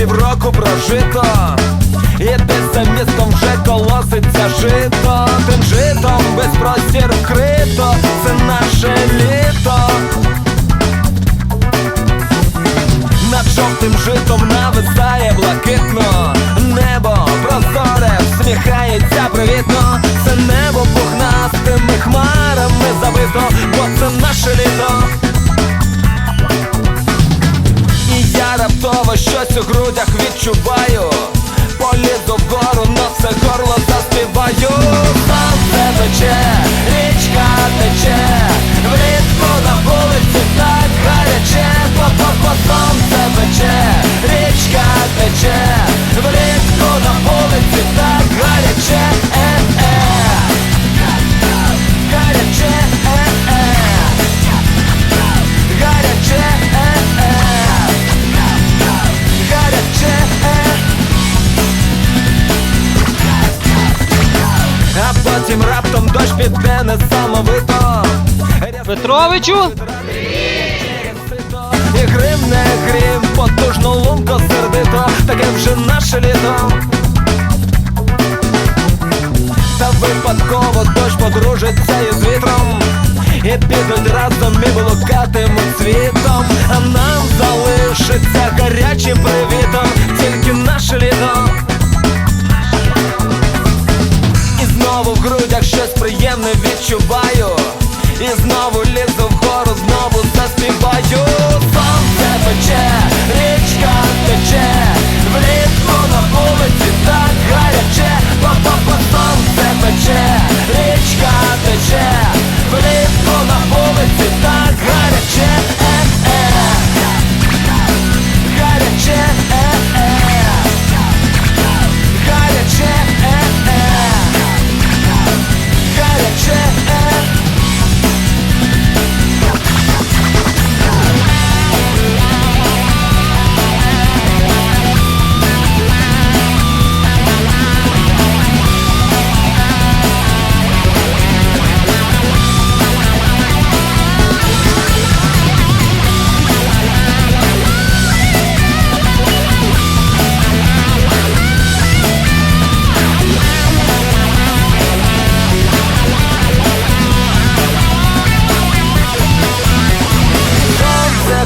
півроку прожито, і десь за містом вже колоситься жито, тим житом весь простір вкрито, це наше літо. Щось у грудях відчуваю дощ піде несамовито Петровичу? І грим не грім, потужно лунко сердито, таке вже наше літо. Та випадково дощ подружиться із вітром І підуть разом і блукатимуть світом А нам залишиться гарячим привітом Тільки наше літо приємне відчуваю. І знову лізу вгору, знову заспіваю